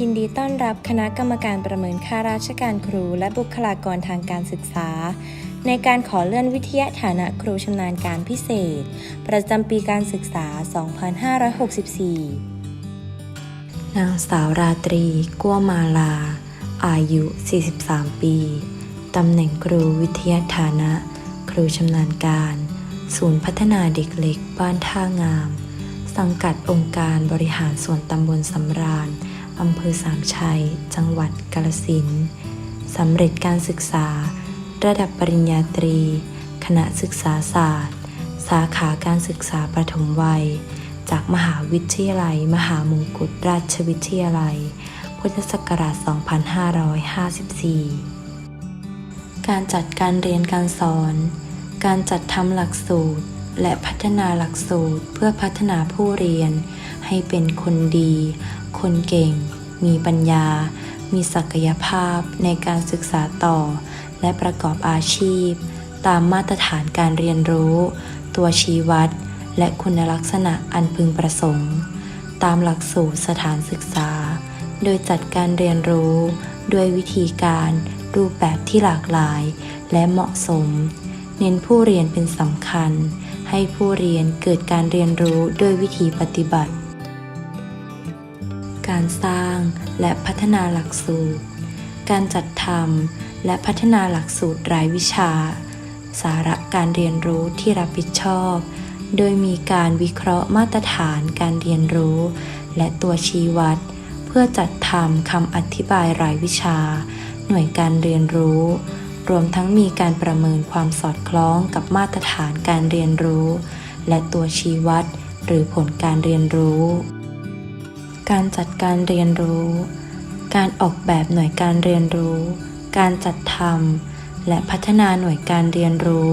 ยินดีต้อนรับคณะกรรมการประเมินค่าราชการครูและบุคลากรทางการศึกษา ในการขอเลื่อนวิทยาฐานะครูชำนาญการพิเศษ ประจำปีการศึกษา 2564 นางสาวราตรีกัวมาลา อายุ 43 ปี ตำแหน่งครูวิทยาฐานะ ครูชำนาญการ ศูนย์พัฒนาเด็กเล็กบ้านท่างาม สังกัดองค์การบริหารส่วนตำบลสำราญ อำเภอสามชัย จังหวัดกาฬสินสำเร็จการศึกษา ระดับปริญญาตรี คณะศึกษาศาสตร์ สาขาการศึกษาประถมวัย จากมหาวิทยาลัย มหามงกุฎราชวิทยาลัย พุทธศักราช 2554 การจัดการเรียนการสอน การจัดทำหลักสูตรและพัฒนาหลักสูตรเพื่อพัฒนาผู้เรียนให้เป็นคนดี คนเก่ง มีปัญญา มีศักยภาพในการศึกษาต่อ และประกอบอาชีพ ตามมาตรฐานการเรียนรู้ ตัวชี้วัด และคุณลักษณะอันพึงประสงค์ ตามหลักสูตรสถานศึกษา โดยจัดการเรียนรู้ ด้วยวิธีการรูปแบบที่หลากหลาย และเหมาะสม เน้นผู้เรียนเป็นสำคัญ ให้ผู้เรียนเกิดการเรียนรู้ด้วยวิธีปฏิบัติ การสร้างและพัฒนาหลักสูตร การจัดทำและพัฒนาหลักสูตรรายวิชา สาระการเรียนรู้ที่รับผิดชอบ โดยมีการวิเคราะห์มาตรฐานการเรียนรู้ และตัวชี้วัด เพื่อจัดทำคำอธิบายรายวิชา หน่วยการเรียนรู้ รวมทั้งมีการประเมินความสอดคล้องกับมาตรฐานการเรียนรู้ และตัวชี้วัด หรือผลการเรียนรู้ การจัดการเรียนรู้ การออกแบบหน่วยการเรียนรู้ การจัดทำและพัฒนาหน่วยการเรียนรู้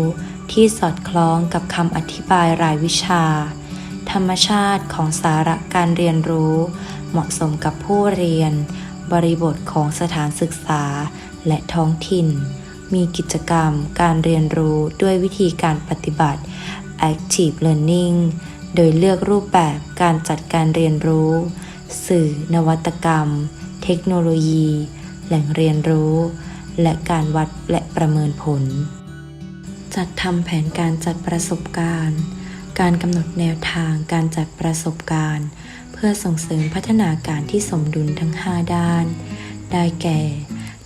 ที่สอดคล้องกับคำอธิบายรายวิชา ธรรมชาติของสาระการเรียนรู้ เหมาะสมกับผู้เรียน บริบทของสถานศึกษา และท้องถิ่น มีกิจกรรมการเรียนรู้ด้วยวิธีการปฏิบัติ active learning โดยเลือกรูปแบบการจัดการเรียนรู้ สื่อนวัตกรรม เทคโนโลยี แหล่งเรียนรู้ และการวัดและประเมินผล จัดทำแผนการจัดประสบการณ์ การกำหนดแนวทางการจัดประสบการณ์ เพื่อส่งเสริมพัฒนาการที่สมดุลทั้ง 5 ด้าน ได้แก่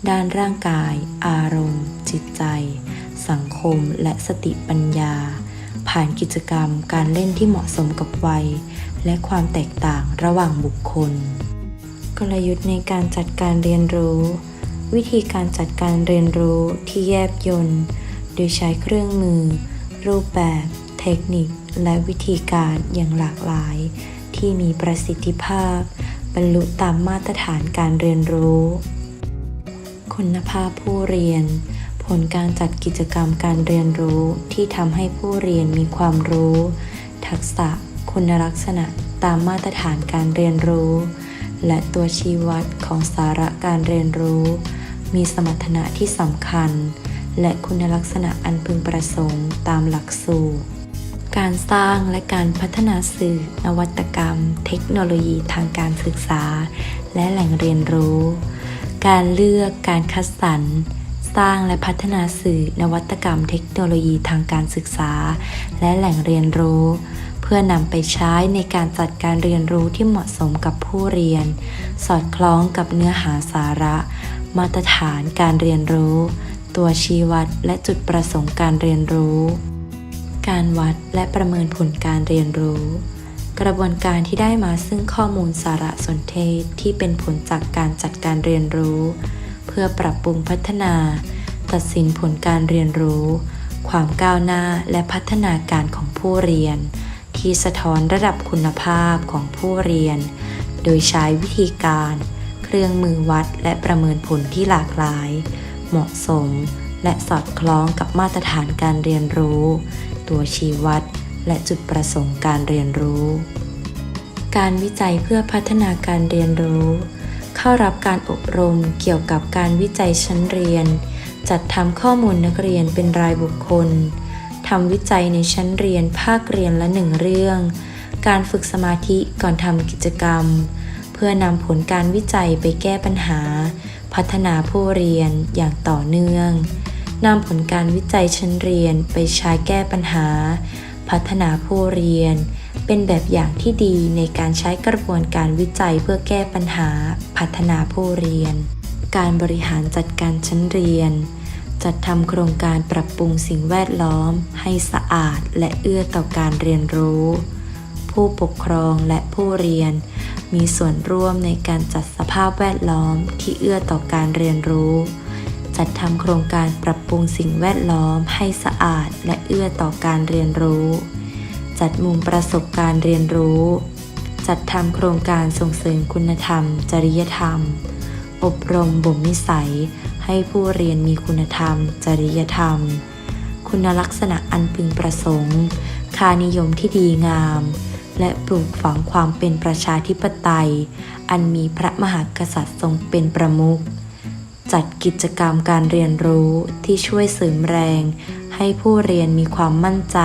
ด้านร่างกาย อารมณ์ จิตใจ สังคม และสติปัญญา ผ่านกิจกรรมการเล่นที่เหมาะสมกับวัย และความแตกต่างระหว่างบุคคล กลยุทธ์ในการจัดการเรียนรู้ วิธีการจัดการเรียนรู้ที่แยบยลโดยใช้เครื่องมือ รูปแบบ เทคนิค และวิธีการอย่างหลากหลาย ที่มีประสิทธิภาพ บรรลุตามมาตรฐานการเรียนรู้ คุณภาพผู้เรียน ผลการจัดกิจกรรมการเรียนรู้ที่ทำให้ผู้เรียนมีความรู้ ทักษะ คุณลักษณะตามมาตรฐานการเรียนรู้ และตัวชี้วัดของสาระการเรียนรู้ มีสมรรถนะที่สำคัญ และคุณลักษณะอันพึงประสงค์ตามหลักสูตรการสร้างและการพัฒนาสื่อ นวัตกรรม เทคโนโลยีทางการศึกษา และแหล่งเรียนรู้ การเลือกการคัดสรรสร้างและพัฒนาสื่อ นวัตกรรม เทคโนโลยีทางการศึกษา และแหล่งเรียนรู้ เพื่อนำไปใช้ในการจัดการเรียนรู้ที่เหมาะสมกับผู้เรียน สอดคล้องกับเนื้อหาสาระ มาตรฐานการเรียนรู้ ตัวชี้วัดและจุดประสงค์การเรียนรู้ การวัดและประเมินผลการเรียนรู้ กระบวนการที่ได้มาซึ่งข้อมูลสารสนเทศที่เป็นผลจากการจัดการเรียนรู้ เพื่อปรับปรุงพัฒนา ตัดสินผลการเรียนรู้ ความก้าวหน้าและพัฒนาการของผู้เรียน ที่สะท้อนระดับคุณภาพของผู้เรียน โดยใช้วิธีการ เครื่องมือวัดและประเมินผลที่หลากหลาย เหมาะสม และสอดคล้องกับมาตรฐานการเรียนรู้ ตัวชี้วัด และจุดประสงค์การเรียนรู้ การวิจัยเพื่อพัฒนาการเรียนรู้ เข้ารับการอบรมเกี่ยวกับการวิจัยชั้นเรียน จัดทำข้อมูลนักเรียนเป็นรายบุคคล ทำวิจัยในชั้นเรียนภาคเรียนละหนึ่งเรื่อง การฝึกสมาธิก่อนทำกิจกรรม เพื่อนำผลการวิจัยไปแก้ปัญหา พัฒนาผู้เรียนอย่างต่อเนื่องนำผลการวิจัยชั้นเรียนไปใช้แก้ปัญหา พัฒนาผู้เรียน เป็นแบบอย่างที่ดีในการใช้กระบวนการวิจัยเพื่อแก้ปัญหา พัฒนาผู้เรียน การบริหารจัดการชั้นเรียน จัดทำโครงการปรับปรุงสิ่งแวดล้อม ให้สะอาดและเอื้อต่อการเรียนรู้ ผู้ปกครองและผู้เรียน มีส่วนร่วมในการจัดสภาพแวดล้อมที่เอื้อต่อการเรียนรู้ จัดทำโครงการปรับปรุงสิ่งแวดล้อม ให้สะอาดและเอื้อต่อการเรียนรู้ จัดมุมประสบการณ์เรียนรู้ จัดทำโครงการส่งเสริมคุณธรรม จริยธรรม อบรมบ่มนิสัย ให้ผู้เรียนมีคุณธรรม จริยธรรม คุณลักษณะอันพึงประสงค์ ค่านิยมที่ดีงาม และปลูกฝังความเป็นประชาธิปไตย อันมีพระมหากษัตริย์ทรงเป็นประมุขจัดกิจกรรมการเรียนรู้ที่ช่วยเสริมแรง ให้ผู้เรียนมีความมั่นใจ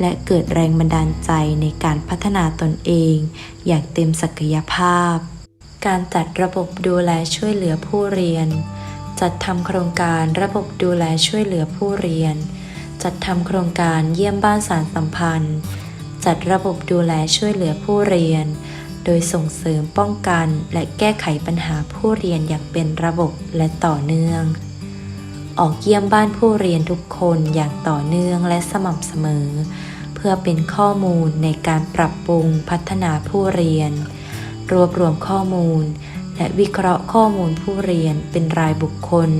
และเกิดแรงบันดาลใจในการพัฒนาตนเอง อย่างเต็มศักยภาพ การจัดระบบดูแลช่วยเหลือผู้เรียน จัดทำโครงการระบบดูแลช่วยเหลือผู้เรียน จัดทำโครงการเยี่ยมบ้านสารสัมพันธ์ จัดระบบดูแลช่วยเหลือผู้เรียน โดยส่งเสริมป้องกันและแก้ไขปัญหาผู้เรียนอย่างเป็นระบบและต่อเนื่อง ออกเยี่ยมบ้านผู้เรียนทุกคนอย่างต่อเนื่องและสม่ำเสมอ เพื่อเป็นข้อมูลในการปรับปรุงพัฒนาผู้เรียน รวบรวมข้อมูล และวิเคราะห์ข้อมูลผู้เรียนเป็นรายบุคคล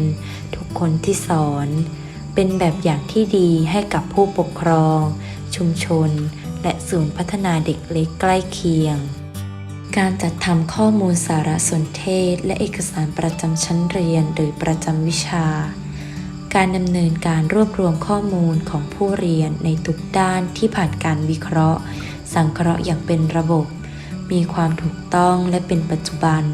ทุกคนที่สอน เป็นแบบอย่างที่ดีให้กับผู้ปกครอง ชุมชน และศูนย์พัฒนาเด็กเล็กใกล้เคียง การจัดทำข้อมูลสารสนเทศ และเอกสารประจำชั้นเรียนหรือประจำวิชา การดำเนินการรวบรวมข้อมูลของผู้เรียนในทุกด้านที่ผ่านการวิเคราะห์ สังเคราะห์อย่างเป็นระบบ มีความถูกต้องและเป็นปัจจุบัน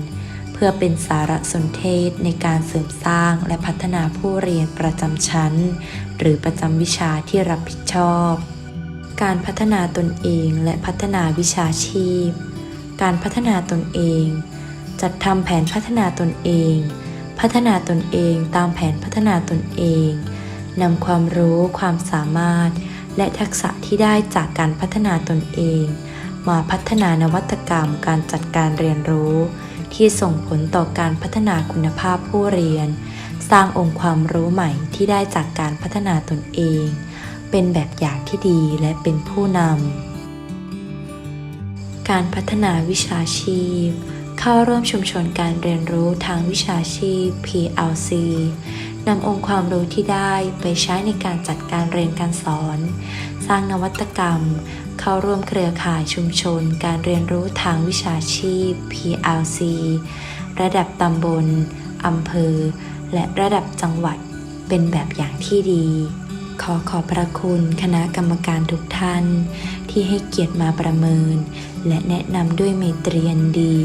เพื่อเป็นสารสนเทศในการเสริมสร้างและพัฒนาผู้เรียนประจำชั้น หรือประจำวิชาที่รับผิดชอบ การพัฒนาตนเองและพัฒนาวิชาชีพ การพัฒนาตนเอง จัดทำแผนพัฒนาตนเอง พัฒนาตนเองตามแผนพัฒนาตนเองนำความรู้ความสามารถ และทักษะที่ได้จากการพัฒนาตนเอง มาพัฒนานวัตกรรมการจัดการเรียนรู้ ที่ส่งผลต่อการพัฒนาคุณภาพผู้เรียน สร้างองค์ความรู้ใหม่ที่ได้จากการพัฒนาตนเอง เป็นแบบอย่างที่ดีและเป็นผู้นำ การพัฒนาวิชาชีพ เข้าร่วมชุมชนการเรียนรู้ทางวิชาชีพ PLC นำองค์ความรู้ที่ได้ไปใช้ในการจัดการเรียนการสอน สร้างนวัตกรรม เข้าร่วมเครือข่ายชุมชน การเรียนรู้ทางวิชาชีพ PLC ระดับตำบลอำเภอ และระดับจังหวัดเป็นแบบอย่างที่ดี ขอขอบพระคุณคณะกรรมการทุกท่าน ที่ให้เกียรติมาประเมิน และแนะนำด้วยเมตรีอันดี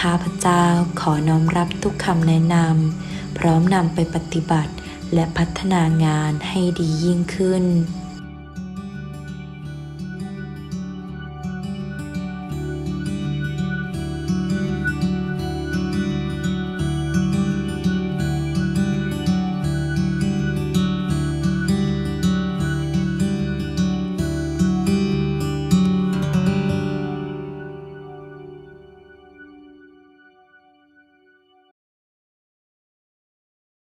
ข้าพเจ้าขอน้อมรับทุกคำแนะนำพร้อมนำไปปฏิบัติและพัฒนางานให้ดียิ่งขึ้น